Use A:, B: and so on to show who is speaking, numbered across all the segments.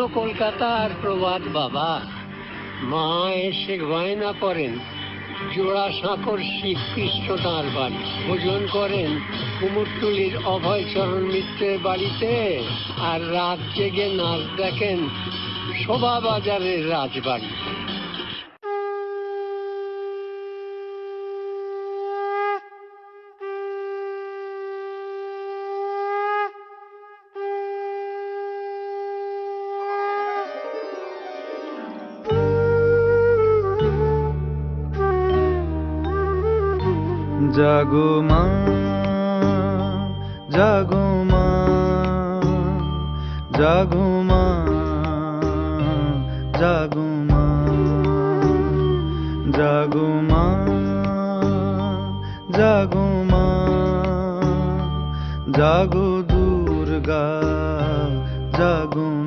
A: এখনও আর প্রবাদ বাবা। মা এসে গয়না করেন জোড়া সাঁকর শ্রীকৃষ্ণ তাঁর বাড়ি। ভোজন করেন কুমোরটুলির অভয়চরণ মিত্রের বাড়িতে আর রাত জেগে নাচ দেখেন শোভা বাজারের রাজবাড়ি।
B: জাগো মা জাগো মা জাগো মা জাগো মা জাগো মা জাগো মা, জাগো দুর্গা, জাগো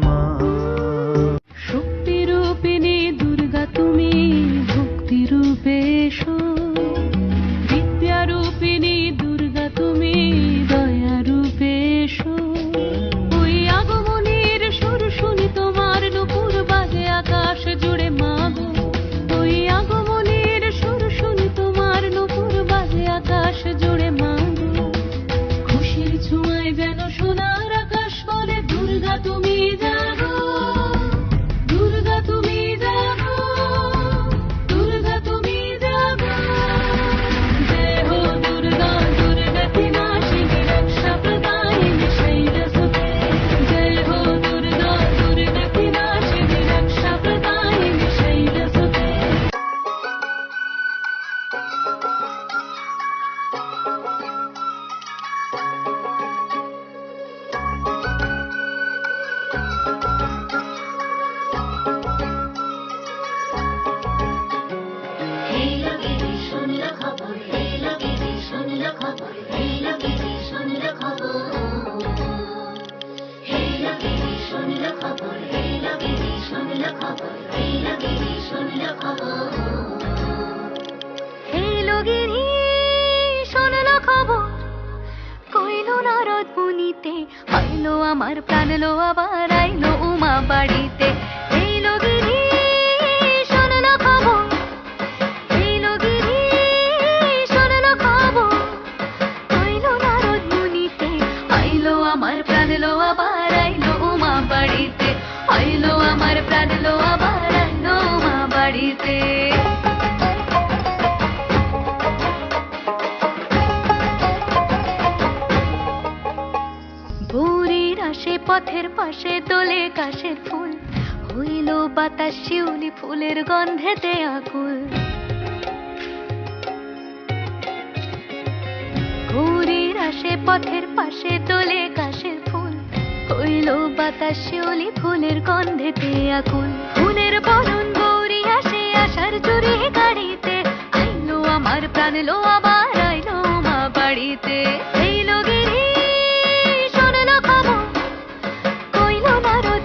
C: আমার প্রাণ লো আবার আইলো উমা বাড়িতে। পথের পাশে দোলে কাশের ফুল। হইল বাতাস, শিউলি ফুলের গন্ধেতে আকুল। ভোরের আসে, পথের পাশে দোলে কাশের ফুল। হইল বাতাস, শিউলি ফুলের গন্ধেতে আকুল। ফুলের বরণ আমার প্রাণ লো আবার আইলো মা বাড়িতে। এই লগেরই শোনলো খবর, কইলো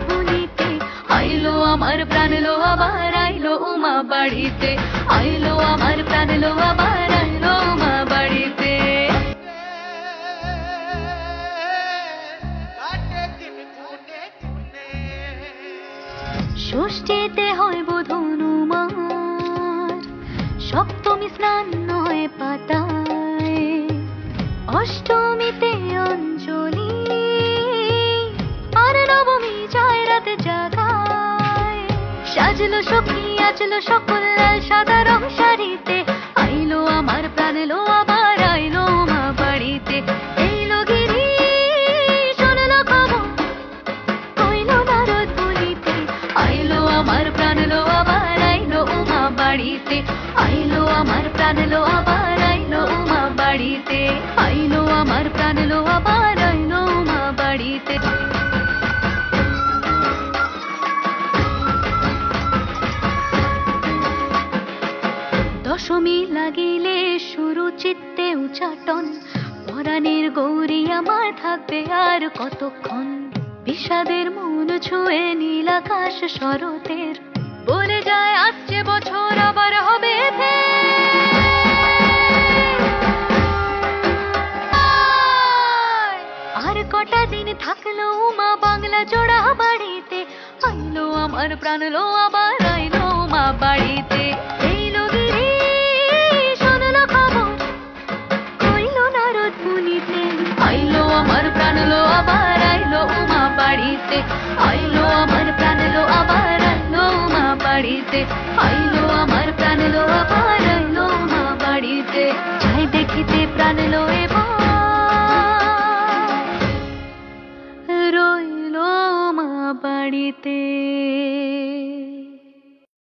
C: মুনিতে আইলো আমার প্রাণ লো আবার আইলো বাড়িতে। আইলো আমার প্রাণ লো আবার আইলো বাড়িতে। ষষ্ঠীতে হয় বোধনুমার সপ্তমী স্নান অষ্টমীতে অঞ্জলি আর নবমী জাগায়। সাজলো সখী আজলো সকল লাল সাদা রং শাড়িতে। আইলো আমার প্রাণ লো আবার, আইলো মা বাড়িতে। বলিতে। আইলো আমার প্রাণ লো আবার বাড়িতে। দশমী লাগিলে শুরু চিত্তে উচাটন। পরাণের গৌরী আমার থাকবে আর কতক্ষণ? বিষাদের মন ছুঁয়ে নীল আকাশ শরতের। বলে যায় আসছে বছর, আবার হবে আর কটা দিন থাকল মা বাংলা জোড়া বাড়িতে। আইলো আমার প্রাণ লো আবার, আইলো মা বাড়িতে। আমার প্রাণ লো আবার আইলো উমা বাড়িতে। আইলো আমার প্রাণ লো আবার আইলো উমা বাড়িতে। আইলো আমার প্রাণ লো আবার আইলো উমা বাড়িতে। চাই দেখিতে প্রাণ লো